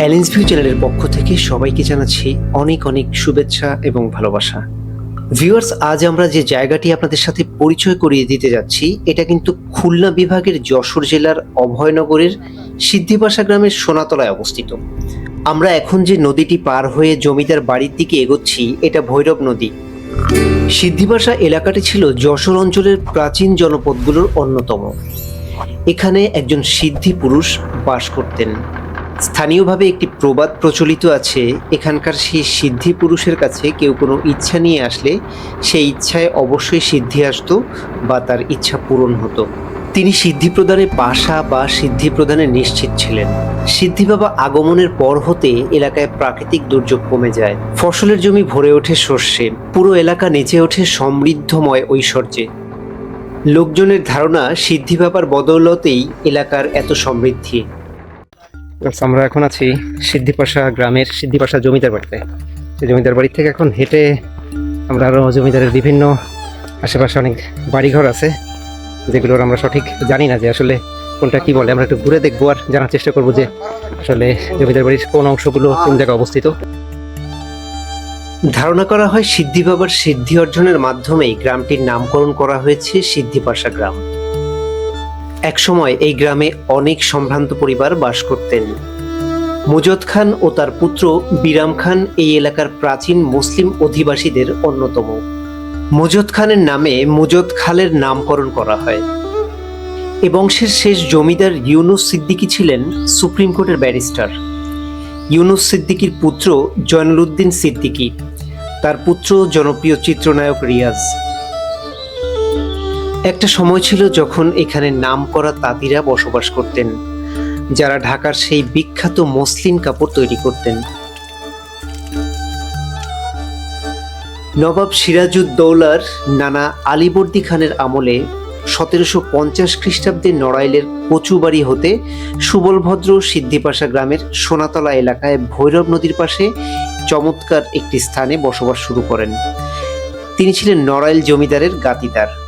অ্যালেন্স view চ্যানেলের পক্ষ থেকে সবাইকে জানাচ্ছি অনেক অনেক শুভেচ্ছা এবং ভালোবাসা। ভিউয়ার্স, আজ আমরা যে জায়গাটি আপনাদের সাথে পরিচয় করিয়ে দিতে যাচ্ছি, এটা কিন্তু খুলনা বিভাগের যশোর জেলার অভয়নগরের সিদ্ধিপাশা গ্রামের সোনাতলায় অবস্থিত। আমরা এখন যে নদীটি পার হয়ে জমিদার বাড়ির দিকে এগোচ্ছি, এটা ভৈরব নদী। সিদ্ধিপাশা এলাকাটি ছিল যশোর অঞ্চলের প্রাচীন জনপদগুলোর অন্যতম। এখানে একজন সিদ্ধি পুরুষ বাস করতেন। স্থানীয়ভাবে একটি প্রবাদ প্রচলিত আছে, এখানকার সেই সিদ্ধি পুরুষের কাছে কেউ কোনো ইচ্ছা নিয়ে আসলে সেই ইচ্ছায় অবশ্যই সিদ্ধি আসতো বা তার ইচ্ছা পূরণ হতো। তিনি সিদ্ধি প্রদানে পাশা বা সিদ্ধি প্রদানে নিশ্চিত ছিলেন। সিদ্ধি বাবা আগমনের পর হতে এলাকায় প্রাকৃতিক দুর্যোগ কমে যায়। ফসলের জমি ভরে ওঠে শস্যে পুরো এলাকা নেচে ওঠে সমৃদ্ধময় ঐশ্বর্যে। লোকজনের ধারণা, সিদ্ধি বাবার বদৌলতেই এলাকার এত সমৃদ্ধি। আমরা এখন আছি সিদ্ধিপাশা গ্রামের সিদ্ধিপাশা জমিদার বাড়িতে। সেই জমিদার বাড়ি থেকে এখন হেঁটে আমরা আরও জমিদারের বিভিন্ন আশেপাশে অনেক বাড়িঘর আছে, যেগুলোর আমরা সঠিক জানি না যে আসলে কোনটা কি বলে। আমরা একটু ঘুরে দেখব আর জানার চেষ্টা করব যে আসলে জমিদার বাড়ির কোন অংশগুলো কোন জায়গায় অবস্থিত। ধারণা করা হয় সিদ্ধি বাবার সিদ্ধি অর্জনের মাধ্যমেই গ্রামটির নামকরণ করা হয়েছে সিদ্ধিপাশা গ্রাম। একসময় এই গ্রামে অনেক সম্ভ্রান্ত পরিবার বাস করতেন। মুজত খান ও তার পুত্র বিরাম খান এই এলাকার প্রাচীন মুসলিম অধিবাসীদের অন্যতম। মুজত খানের নামে মুজত খালের নামকরণ করা হয়। এ বংশের শেষ জমিদার ইউনুস সিদ্দিকী ছিলেন সুপ্রিম কোর্টের ব্যারিস্টার। ইউনুস সিদ্দিকীর পুত্র জয়নুলউদ্দিন সিদ্দিকী, তার পুত্র জনপ্রিয় চিত্রনায়ক রিয়াজ। একটা সময় ছিল যখন এখানে নাম করা তাঁতিরা বসবাস করতেন, যারা ঢাকার সেই বিখ্যাত মসলিন কাপড় তৈরি করতেন। নবাব সিরাজউদ্দৌলার নানা আলিবর্দী খানের আমলে সতেরোশো পঞ্চাশ খ্রিস্টাব্দে নড়াইলের কচুবাড়ি হতে সুবলভদ্র সিদ্ধিপাশা গ্রামের সোনাতলা এলাকায় ভৈরব নদীর পাশে চমৎকার একটি স্থানে বসবাস শুরু করেন। তিনি ছিলেন নড়াইল জমিদারের গাতিদার।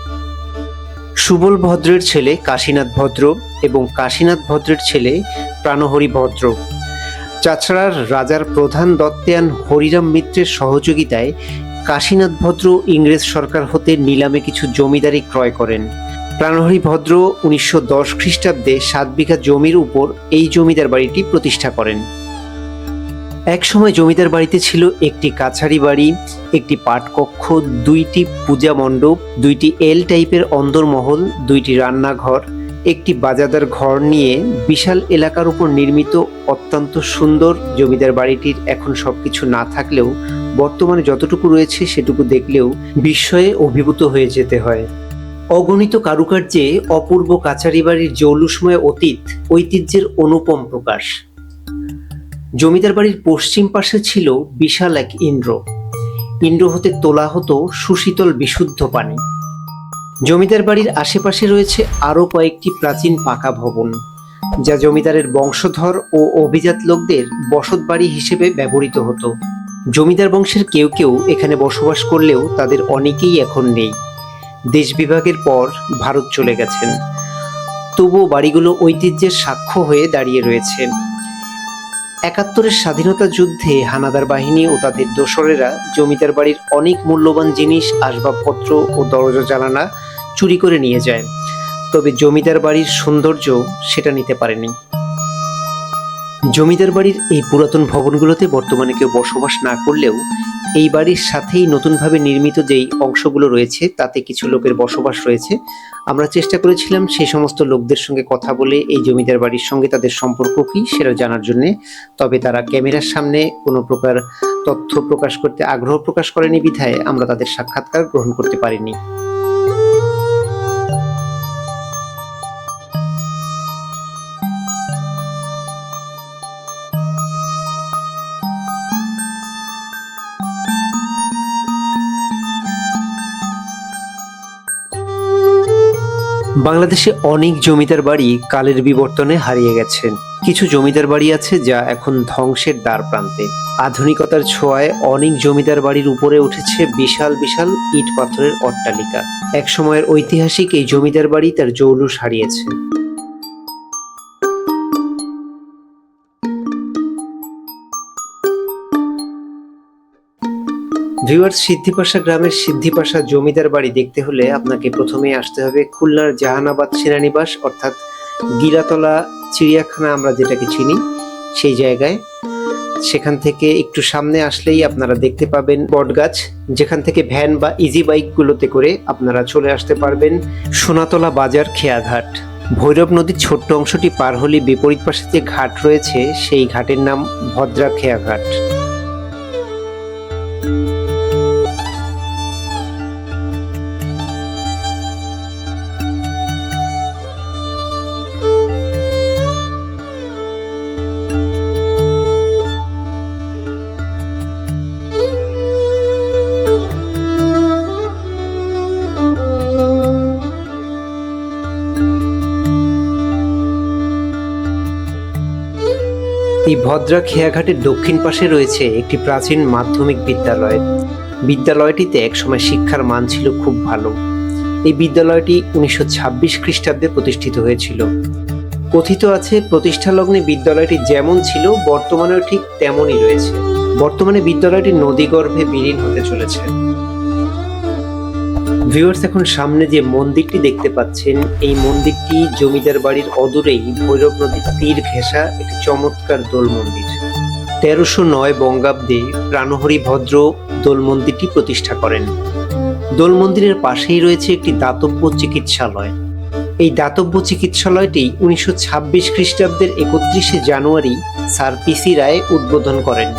সুবল ভদ্রের ছেলে কাশীনাথ ভদ্র এবং কাশীনাথ ভদ্রের ছেলে প্রাণহরি ভদ্র। চাচড়ার রাজার প্রধান দত্তেয়ান হরিরাম মিত্রের সহযোগিতায় কাশীনাথ ভদ্র ইংরেজ সরকার হতে নিলামে কিছু জমিদারি ক্রয় করেন। প্রাণহরি ভদ্র উনিশশো দশ খ্রিস্টাব্দে সাত বিঘা জমির উপর এই জমিদার বাড়িটি প্রতিষ্ঠা করেন। একসময় জমিদার বাড়িতে ছিল একটি কাছারি বাড়ি, একটি পাটকক্ষ, দুইটি পূজা মণ্ডপ, দুইটি এল টাইপের অন্দরমহল, দুইটি রান্নাঘর, একটি বাজাদার ঘর নিয়ে বিশাল এলাকার উপর নির্মিত অত্যন্ত সুন্দর জমিদার বাড়িটির এখন সবকিছু না থাকলেও বর্তমানে যতটুকু রয়েছে সেটুকু দেখলেও বিস্ময়ে অভিভূত হয়ে যেতে হয়। অগণিত কারুকার্যে অপূর্ব কাছারি বাড়ির জৌলুসময় অতীত ঐতিহ্যের অনুপম প্রকাশ। জমিদার বাড়ির পশ্চিম পাশে ছিল বিশাল এক ইন্দ্র। ইন্দ্র হতে তোলা হতো সুশীতল বিশুদ্ধ পানি। জমিদার বাড়ির আশেপাশে রয়েছে আরও কয়েকটি প্রাচীন পাকা ভবন, যা জমিদারের বংশধর ও অভিজাত লোকদের বসত বাড়ি হিসেবে ব্যবহৃত হতো। জমিদার বংশের কেউ কেউ এখানে বসবাস করলেও তাদের অনেকেই এখন নেই। দেশ বিভাগের পর ভারত চলে গেছেন। তবুও বাড়িগুলো ঐতিহ্যের সাক্ষ্য হয়ে দাঁড়িয়ে রয়েছে। একাত্তরের স্বাধীনতা যুদ্ধে হানাদার বাহিনী ও তাদের দোসরেরা জমিদার বাড়ির অনেক মূল্যবান জিনিস, আসবাবপত্র ও দরজা জানানা চুরি করে নিয়ে যায়। তবে জমিদার বাড়ির সৌন্দর্য সেটা নিতে পারেনি। জমিদার বাড়ির এই পুরাতন ভবনগুলোতে বর্তমানে কেউ বসবাস না করলেও এই বাড়ির সাথেই নতুনভাবে নির্মিত যেই অংশগুলো রয়েছে, তাতে কিছু লোকের বসবাস রয়েছে। আমরা চেষ্টা করেছিলাম সেই সমস্ত লোকদের সঙ্গে কথা বলে এই জমিদার বাড়ির সঙ্গে তাদের সম্পর্ক কী সেটা জানার জন্যে, তবে তারা ক্যামেরার সামনে কোনো প্রকার তথ্য প্রকাশ করতে আগ্রহ প্রকাশ করেনি বিধায় আমরা তাদের সাক্ষাৎকার গ্রহণ করতে পারিনি। বাংলাদেশে অনেক জমিদার বাড়ি কালের বিবর্তনে হারিয়ে গেছেন কিছু জমিদার বাড়ি আছে যা এখন ধ্বংসের দ্বার প্রান্তে। আধুনিকতার ছোঁয়ায় অনেক জমিদার বাড়ির উপরে উঠেছে বিশাল বিশাল ইট পাথরের অট্টালিকা। এক সময়ের ঐতিহাসিক এই জমিদার বাড়ি তার জৌলুস হারিয়েছে। ভিউয়ার্স সিদ্ধিপাশা গ্রামের সিদ্ধিপাশা জমিদার বাড়ি দেখতে হলে আপনাকে প্রথমে আসতে হবে খুলনার জাহানাবাদ সেনানিবাস, অর্থাৎ গিরাতলা চিড়িয়াখানা আমরা যেটাকে চিনি, সেই জায়গায়। সেখান থেকে একটু সামনে আসলেই আপনারা দেখতে পাবেন বটগাছ, যেখান থেকে ভ্যান বা ইজি বাইকগুলোতে করে আপনারা চলে আসতে পারবেন সোনাতলা বাজার খেয়াঘাট। ভৈরব নদীর ছোট্ট অংশটি পার হলে বিপরীত পাশে যে ঘাট রয়েছে, সেই ঘাটের নাম ভদ্রা খেয়াঘাট। এই ভদ্রা খেয়াঘাটের দক্ষিণ পাশে রয়েছে একটি প্রাচীন মাধ্যমিক বিদ্যালয়। বিদ্যালয়টিতে একসময় শিক্ষার মান ছিল খুব ভালো। এই বিদ্যালয়টি উনিশশো ছাব্বিশ খ্রিস্টাব্দে প্রতিষ্ঠিত হয়েছিল। কথিত আছে প্রতিষ্ঠা লগ্নে বিদ্যালয়টি যেমন ছিল, বর্তমানেও ঠিক তেমনই রয়েছে। বর্তমানে বিদ্যালয়টি নদীগর্ভে বিলীন হতে চলেছে। ভিউয়ার্স এখন সামনে যে মন্দিরটি দেখতে পাচ্ছেন, এই মন্দিরটি জমিদার বাড়ির অদূরেই ভৈরব নদীর তীর ঘেঁষা একটি চমৎকার দোল মন্দির। তেরোশো নয় বঙ্গাব্দে প্রাণহরি ভদ্র দোল মন্দিরটি প্রতিষ্ঠা করেন। দোল মন্দিরের পাশেই রয়েছে একটি দাতব্য চিকিৎসালয়। এই দাতব্য চিকিৎসালয়টি উনিশশো ছাব্বিশ খ্রিস্টাব্দের একত্রিশে জানুয়ারি স্যার পিসি রায় উদ্বোধন করেন।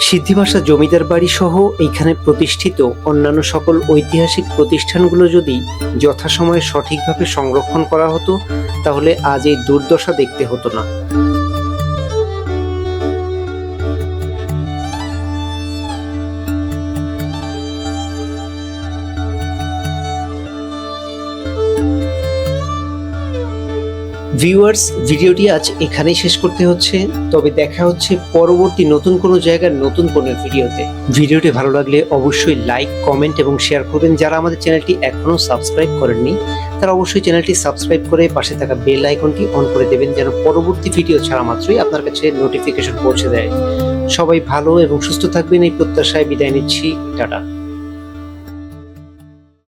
সিদ্ধিভাষা জমিদার বাড়ি সহ এইখানে প্রতিষ্ঠিত অন্যান্য সকল ঐতিহাসিক প্রতিষ্ঠানগুলো যদি যথাসময়ে সঠিকভাবে সংরক্ষণ করা হতো, তাহলে আজ এই দুর্দশা দেখতে হতো না। ভিউয়ার্স ভিডিওটি আজ এখানেই শেষ করতে হচ্ছে। তবে দেখা হচ্ছে পরবর্তী নতুন কোনো জায়গার নতুন কোনো ভিডিওতে। ভিডিওটি ভালো লাগলে অবশ্যই লাইক কমেন্ট এবং শেয়ার করবেন। যারা আমাদের চ্যানেলটি এখনও সাবস্ক্রাইব করেননি, তারা অবশ্যই চ্যানেলটি সাবস্ক্রাইব করে পাশে থাকা বেল আইকনটি অন করে দেবেন, যেন পরবর্তী ভিডিও ছাড়া মাত্রই আপনার কাছে নোটিফিকেশন পৌঁছে দেয়। সবাই ভালো এবং সুস্থ থাকবেন, এই প্রত্যাশায় বিদায় নিচ্ছি। টাটা।